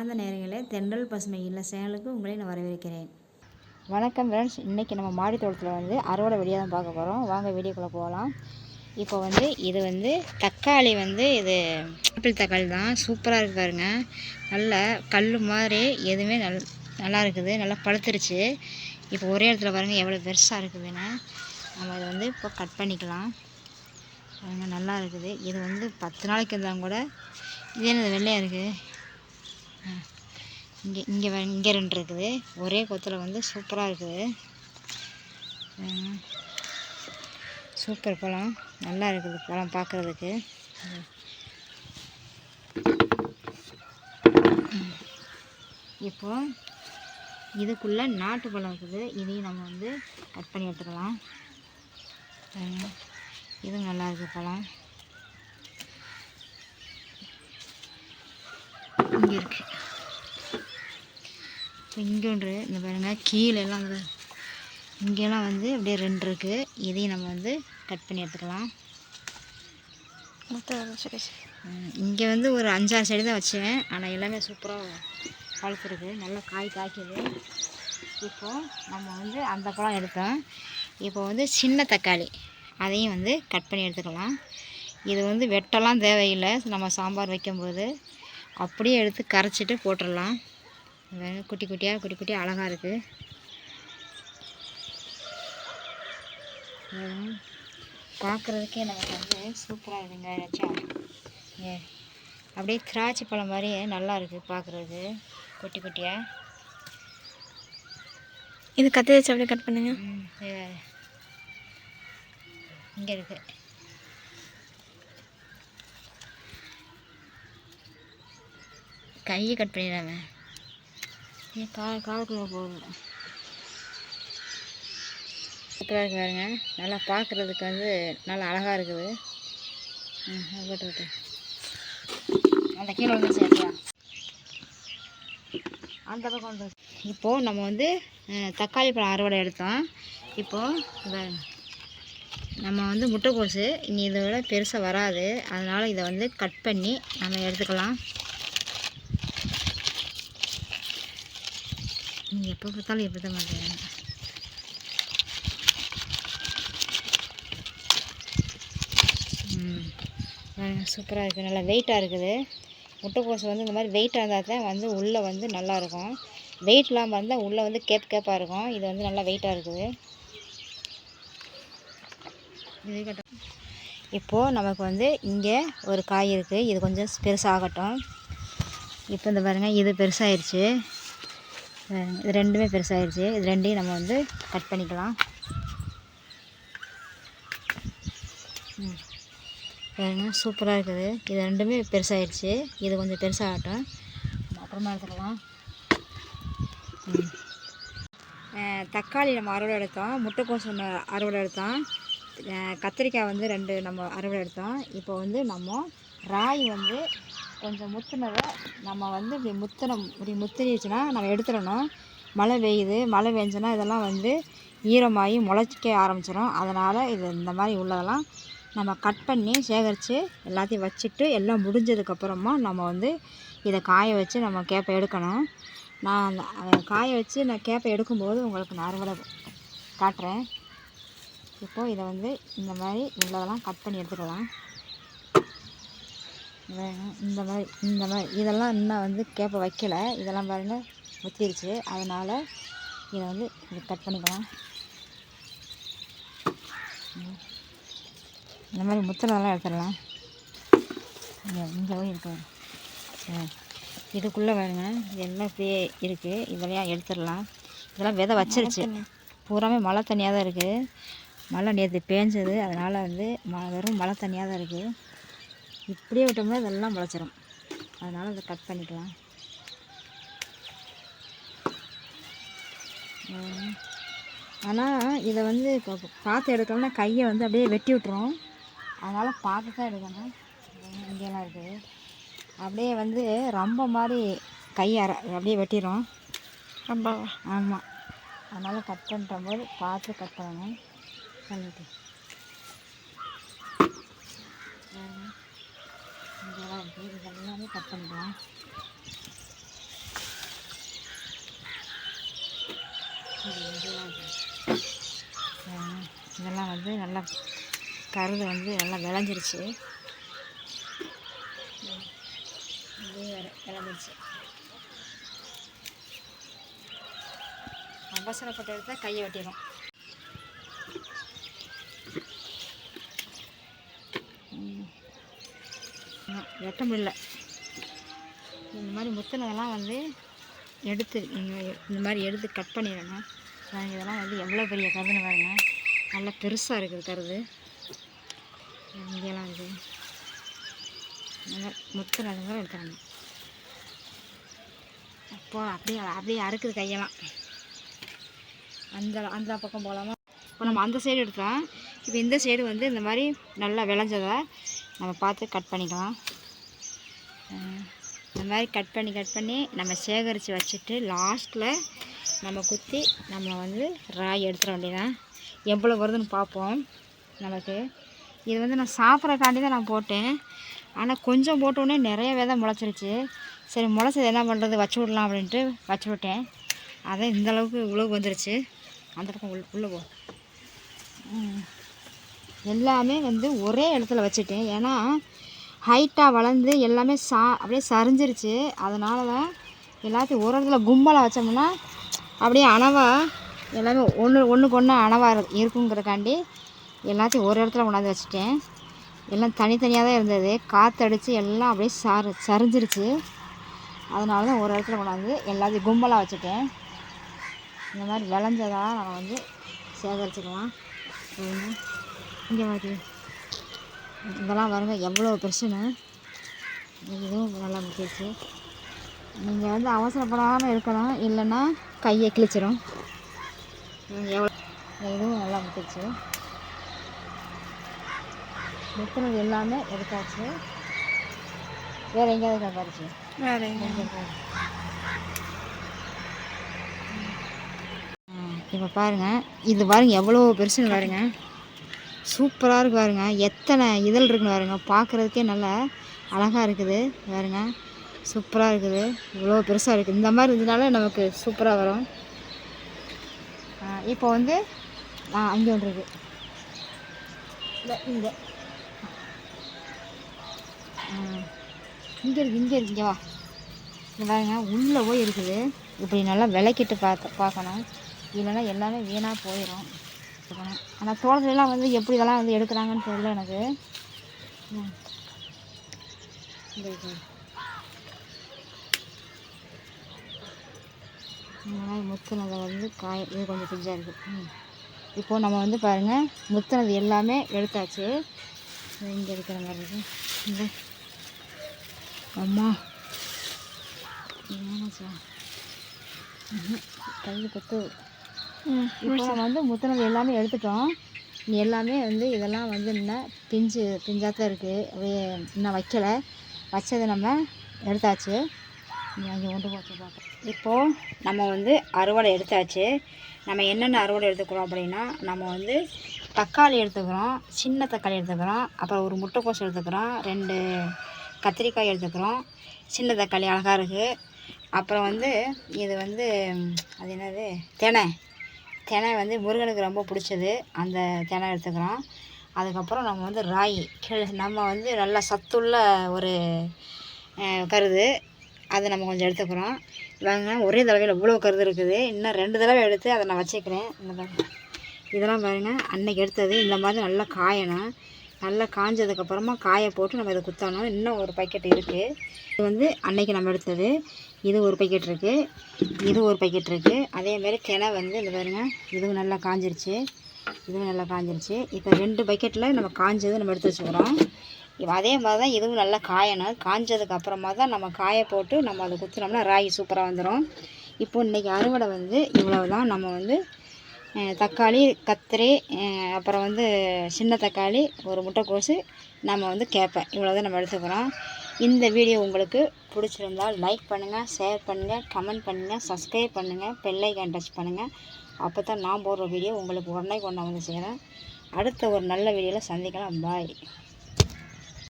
அன்பார்ந்த நேரங்களே தென்றல் பசுமை இல்லை சேனலுக்கு உங்களை நான் வரவேற்கிறேன். வணக்கம் ஃப்ரெண்ட்ஸ் இன்றைக்கி நம்ம மாடி தோட்டத்தில் வந்து அறுவடை வெளியே தான் பார்க்க போகிறோம் வாங்க வீடியோக்குள்ளே போகலாம். இப்போ வந்து இது வந்து தக்காளி வந்து இது ஆப்பிள் தக்காளி தான். சூப்பராக இருக்கு பாருங்க. நல்ல கல் மாதிரி எதுவுமே நல் நல்லா இருக்குது. நல்லா பழுத்துருச்சு. இப்போ ஒரே இடத்துல பாருங்கள் எவ்வளோ பெருசாக இருக்குதுன்னு. நம்ம இதை வந்து இப்போ கட் பண்ணிக்கலாம். பாருங்க நல்லா இருக்குது. இது வந்து பத்து நாளைக்கு இருந்தால் கூட இது என்னது வெள்ளையாக இருக்குது இங்கே இங்கே இங்கே ரெண்டு இருக்குது. ஒரே கொத்தில் வந்து சூப்பராக இருக்குது. சூப்பர் பழம். நல்லா இருக்குது பழம் பார்க்குறதுக்கு இப்போ இதுக்குள்ளே நாட்டு பழம் இருக்குது. இதையும் நம்ம வந்து கட் பண்ணி எடுத்துக்கலாம். இது இதுவும் நல்லா இருக்குது பழம். இங்கே இருக்குது இப்போ இங்கே ஒன்று இந்த பாருங்க கீழே எல்லாம் வந்து இங்கெல்லாம் வந்து அப்படியே ரெண்டு இருக்குது இதையும் நம்ம வந்து கட் பண்ணி எடுத்துக்கலாம். இங்கே வந்து ஒரு அஞ்சாறு செடி தான் வச்சேன். ஆனால் எல்லாமே சூப்பராக பழுத்துருக்கு. நல்லா காய் காய்க்குது. இப்போ நம்ம வந்து அந்த பழம் எடுத்தோம். இப்போ வந்து சின்ன தக்காளி. அதையும் வந்து கட் பண்ணி எடுத்துக்கலாம். இது வந்து வெட்டலாம் தேவையில்லை. நம்ம சாம்பார் வைக்கும்போது. அப்படியே எடுத்து கரைச்சிட்டு போட்டுடலாம். குட்டி குட்டியாக குட்டி குட்டியாக அழகாக இருக்குது பார்க்குறதுக்கே நமக்கு வந்து சூப்பராக இருக்குங்க நினச்சா ஏ அப்படியே திராட்சை பழம் மாதிரி நல்லா இருக்குது பார்க்குறது குட்டி குட்டியாக இது கத்தி வச்சு அப்படியே கட் பண்ணுங்க. இங்கே இருக்கு. கையை கட் பண்ணிடாம. ஏன் கா காலுக்குள்ளே போகுது. சூப்பராக இருக்கு பாருங்க. நல்லா பார்க்குறதுக்கு வந்து நல்லா அழகாக இருக்குது. ம் விட்டு. அந்த கீழே வந்து சரியா அந்த பக்கம் வந்து. இப்போது நம்ம வந்து தக்காளி பழம் அறுவடை எடுத்தோம். இப்போது நம்ம வந்து முட்டைக்கோசு இனி இதை விட பெருசாக வராது. அதனால் இதை வந்து கட் பண்ணி நம்ம எடுத்துக்கலாம் நீங்கள் எப்போ பார்த்தாலும் எப்படி தான் பண்ணுறீங்க சூப்பராக இருக்குது நல்லா வெயிட்டாக இருக்குது. முட்டைக்கோசு வந்து இந்த மாதிரி வெயிட்டாக இருந்தால் தான் வந்து உள்ளே வந்து நல்லாயிருக்கும் வெயிட் இல்லாமல் இருந்தால் உள்ளே வந்து கேப் கேப்பாக இருக்கும். இது வந்து நல்லா வெயிட்டாக இருக்குது. இது இப்போது நமக்கு வந்து இங்கே ஒரு காய் இருக்குது இது கொஞ்சம் பெருசாகட்டும். இப்போ இந்த பாருங்கள் இது பெருசாகிடுச்சு இது ரெண்டுமே பெருசாயிருச்சு. இது ரெண்டையும் நம்ம வந்து கட் பண்ணிக்கலாம். ம். சூப்பராக இருக்குது. இது ரெண்டுமே பெருசாகிடுச்சு இது கொஞ்சம் பெருசாகட்டும். அப்புறமா எடுத்துக்கலாம். தக்காளி நம்ம அறுவடை எடுத்தோம். முட்டைக்கோஸ் ஒன்று அறுவடை எடுத்தோம். கத்திரிக்காய் வந்து ரெண்டு நம்ம அறுவடை எடுத்தோம். இப்போ வந்து நம்ம ராய் வந்து கொஞ்சம் முத்துனதை நம்ம வந்து இப்படி முத்துன இப்படி முத்திரிச்சுன்னா நம்ம எடுத்துடணும். மழை பெய்யுது மழை பெஞ்சோன்னா இதெல்லாம் வந்து ஈரமாகி முளைச்சிக்க ஆரம்பிச்சிடும் அதனால் இது இந்த மாதிரி உள்ளதெல்லாம் நம்ம கட் பண்ணி சேகரித்து எல்லாத்தையும் வச்சுட்டு எல்லாம் முடிஞ்சதுக்கப்புறமா நம்ம வந்து இதை காய வச்சு நம்ம கேப்பை எடுக்கணும். நான் அந்த அதை காய வச்சு நான் கேப்பை எடுக்கும்போது உங்களுக்கு நான் அறுவடை காட்டுறேன். இப்போது இதை வந்து இந்த மாதிரி உள்ளதெல்லாம் கட் பண்ணி எடுத்துக்கலாம். இந்த மாதிரி இந்த மாதிரி இதெல்லாம் இன்னும் வந்து கேப்பை வைக்கல. இதெல்லாம் பாருங்க முத்திருச்சு. அதனால் இதை வந்து இது கட் பண்ணிக்கலாம். இந்த மாதிரி முத்தினதெல்லாம் எடுத்துடலாம். இங்கே இங்கே போய் இருக்கு. சரி இதுக்குள்ளே பாருங்க எல்லாம் இப்படியே இருக்குது இதெல்லாம் எடுத்துடலாம். இதெல்லாம் விதை வச்சிருச்சு. பூராமே மழை தண்ணியாக தான் இருக்குது மழை நேற்று பேஞ்சது. அதனால் வந்து ம வெறும் மழை தண்ணியாக தான் இருக்குது இப்படியே விட்டோம்னா இதெல்லாம் முளைச்சிரும். அதனால் இதை கட் பண்ணிக்கலாம். ஆனால் இதை வந்து இப்போ பார்த்து எடுக்கணும்னா கையை வந்து அப்படியே வெட்டி விட்டுரும். அதனால் பார்த்து தான் எடுக்கணும். இங்கெல்லாம் இருக்குது அப்படியே வந்து ரொம்ப மாதிரி கை அர அப்படியே வெட்டிடும் ரொம்பவா ஆமாம் அதனால் கட் பண்ணுற போது பார்த்து கட் பண்ணணும். பண்ணிட்டு. இதெல்லாம் இது எல்லாமே கட் பண்ணிக்கலாம். இதெல்லாம் வந்து நல்லா கருது வந்து நல்லா விளைஞ்சிருச்சு. விளைஞ்சிருச்சு. அவசரப்பட்ட இடத்துல கையை வெட்டிடும் வெட்ட முடியல இந்த மாதிரி முத்துனதெல்லாம் வந்து எடுத்து நீங்கள் இந்த மாதிரி எடுத்து கட் பண்ணிடணும் நான் இதெல்லாம் வந்து எவ்வளோ பெரிய கருதுன்னு பாருங்க. நல்லா பெருசாக இருக்குது கருது. இங்கெல்லாம் இருக்குது நல்லா முத்துனதுங்க எடுத்துறாங்க. அப்போ அப்படியே அப்படியே அறுக்குது கையெல்லாம். அந்த அந்த பக்கம் போகலாமா இப்போ நம்ம அந்த சைடு எடுத்தோம் இப்போ இந்த சைடு வந்து இந்த மாதிரி நல்லா விளைஞ்சதை நம்ம பார்த்து கட் பண்ணிக்கலாம். இந்த மாதிரி கட் பண்ணி கட் பண்ணி நம்ம சேகரித்து வச்சுட்டு லாஸ்ட்டில் நம்ம குத்தி நம்ம வந்து ராய் எடுத்துட வேண்டியதான் எவ்வளோ வருதுன்னு பார்ப்போம் நமக்கு இது வந்து நான் சாப்பிட்றக்காண்டி தான் நான் போட்டேன். ஆனால் கொஞ்சம் போட்டோடனே நிறைய விதை முளைச்சிருச்சு. சரி முளைச்சது என்ன பண்ணுறது வச்சு விடலாம் அப்படின்ட்டு வச்சு விட்டேன். அதான் இந்த அளவுக்கு இவ்வளோ வந்துருச்சு. அந்த பக்கம் உள்ள உள்ளே போ எல்லாமே வந்து ஒரே இடத்துல வச்சுட்டேன். ஏன்னா ஹைட்டாக வளர்ந்து எல்லாமே சா அப்படியே சரிஞ்சிருச்சு. அதனால தான் எல்லாத்தையும் ஒரு இடத்துல கும்பலாக வச்சோம்னா அப்படியே அணவாக எல்லாமே ஒன்று ஒன்றுக்கு ஒன்று அணவாக இருக்குங்கிறக்காண்டி எல்லாத்தையும் ஒரு இடத்துல கொண்டாந்து வச்சுட்டேன். எல்லாம் தனித்தனியாக தான் இருந்தது. காற்றடிச்சு எல்லாம் அப்படியே சரி சரிஞ்சிருச்சு. அதனால தான் ஒரு இடத்துல கொண்டாந்து எல்லாத்தையும் கும்பலாக வச்சுட்டேன். இந்த மாதிரி விளைஞ்சதாக நம்ம வந்து சேகரிச்சுக்கலாம். இங்கே மாதிரி இதெல்லாம் பாருங்க எவ்வளோ பிரச்சனை. இதுவும் நல்லா முக்கியச்சு நீங்கள் வந்து அவசரப்படாமல் இருக்கணும் இல்லைன்னா கையை கிழிச்சிரும். ம், எவ்வளோ இதுவும் நல்லா முக்கியச்சு முத்துனது எல்லாமே எடுத்தாச்சு. வேறு எங்கேயாவது காப்பாச்சு வேற எங்க இப்போ பாருங்கள் இது பாருங்க எவ்வளோ பெருசுன்னு பாருங்க. சூப்பராக இருக்குது பாருங்க. எத்தனை இதழ் இருக்குன்னு பாருங்க. பார்க்குறதுக்கே நல்லா அழகாக இருக்குது பாருங்க. சூப்பராக இருக்குது. இவ்வளோ பெருசாக இருக்குது இந்த மாதிரி இருந்ததுனால நமக்கு சூப்பராக வரும். இப்போ வந்து ஆ அங்கே ஒன்று இருக்குது இந்த இங்கே இங்கே இருக்கு இங்கே இருக்கு. இங்கே வா. இங்கே பாருங்க. உள்ளே போய் இருக்குது. இப்படி நல்லா விளக்கிட்டு பார்த்து பார்க்கணும். இல்லைன்னா எல்லாமே வீணாக போயிடும் ஆனால் தோட்டத்துலலாம் வந்து எப்படி இதெல்லாம் வந்து எடுக்கிறாங்கன்னு தெரியல எனக்கு. ம். முத்துனதை வந்து காய இது கொஞ்சம் பிஞ்சாக இருக்குது ம். இப்போது நம்ம வந்து பாருங்கள் முத்துனது எல்லாமே எடுத்தாச்சு. இங்கே எடுக்கிற மாதிரி இருக்குது இந்த. அம்மா. என்ன சார்? கொத்து ம் இப்போ நம்ம வந்து முத்தினது எல்லாமே எடுத்துட்டோம். எல்லாமே வந்து இதெல்லாம் வந்து இன்னும் பிஞ்சு பிஞ்சாக தான் இருக்குது இன்னும் வைக்கலை. வச்சதை நம்ம எடுத்தாச்சு. அங்கே கொண்டு போச்சு பார்ப்போம். இப்போது நம்ம வந்து அறுவடை எடுத்தாச்சு. நம்ம என்னென்ன அறுவடை எடுத்துக்கிறோம் அப்படின்னா நம்ம வந்து தக்காளி எடுத்துக்கிறோம் சின்ன தக்காளி எடுத்துக்கிறோம் அப்புறம் ஒரு முட்டைக்கோஸ் எடுத்துக்கிறோம் ரெண்டு கத்திரிக்காய் எடுத்துக்கிறோம் சின்ன தக்காளி அழகாக இருக்குது அப்புறம் வந்து இது வந்து அது என்னது? தினை. தினை வந்து முருகனுக்கு ரொம்ப பிடிச்சது. அந்த தினை எடுத்துக்கிறோம். அதுக்கப்புறம் நம்ம வந்து ராகி. நம்ம வந்து நல்லா சத்துள்ள ஒரு கருது. அதை நம்ம கொஞ்சம் எடுத்துக்கிறோம். வாங்க ஒரே தடவையில் இவ்வளோ கருது இருக்குது. இன்னும் ரெண்டு தடவை எடுத்து அதை நான் வச்சுக்கிறேன். இந்த பாருங்க. இதெல்லாம் பாருங்கள் அன்னைக்கு எடுத்தது. இந்த மாதிரி நல்லா காயணும். நல்லா காஞ்சதுக்கப்புறமா காய போட்டு நம்ம இதை குத்தணும். இன்னும் ஒரு பக்கெட் இருக்குது இது வந்து அன்னைக்கு நம்ம எடுத்தது. இது ஒரு பக்கெட் இருக்குது இது ஒரு பக்கெட் இருக்குது அதேமாரி கிளை வந்து இந்த பாருங்கள் இதுவும் நல்லா காஞ்சிருச்சு. இதுவும் நல்லா காஞ்சிருச்சு. இப்போ ரெண்டு பக்கெட்டில் நம்ம காஞ்சது நம்ம எடுத்து வச்சுக்கிறோம். அதே மாதிரி தான் இதுவும் நல்லா காயணும். காஞ்சதுக்கு அப்புறமா தான் நம்ம காய போட்டு நம்ம அதை குத்துனோம்னா ராகி சூப்பராக வந்துடும் இப்போ இன்றைக்கி அறுவடை வந்து இவ்வளோ தான் நம்ம வந்து தக்காளி கத்திரி அப்புறம் வந்து சின்ன தக்காளி ஒரு முட்டைக்கோசு நம்ம வந்து கேட்பேன் இவ்வளோ தான் நம்ம எடுத்துக்கிறோம். இந்த வீடியோ உங்களுக்கு பிடிச்சிருந்தால் லைக் பண்ணுங்கள் ஷேர் பண்ணுங்கள் கமெண்ட் பண்ணுங்கள் சப்ஸ்கிரைப் பண்ணுங்கள் பெல்லைக்கான் டச் பண்ணுங்கள் அப்போ தான் நான் போடுற வீடியோ உங்களுக்கு உடனே கொண்டு வந்து செய்கிறேன் அடுத்த ஒரு நல்ல வீடியோவில் சந்திக்கலாம். பாய்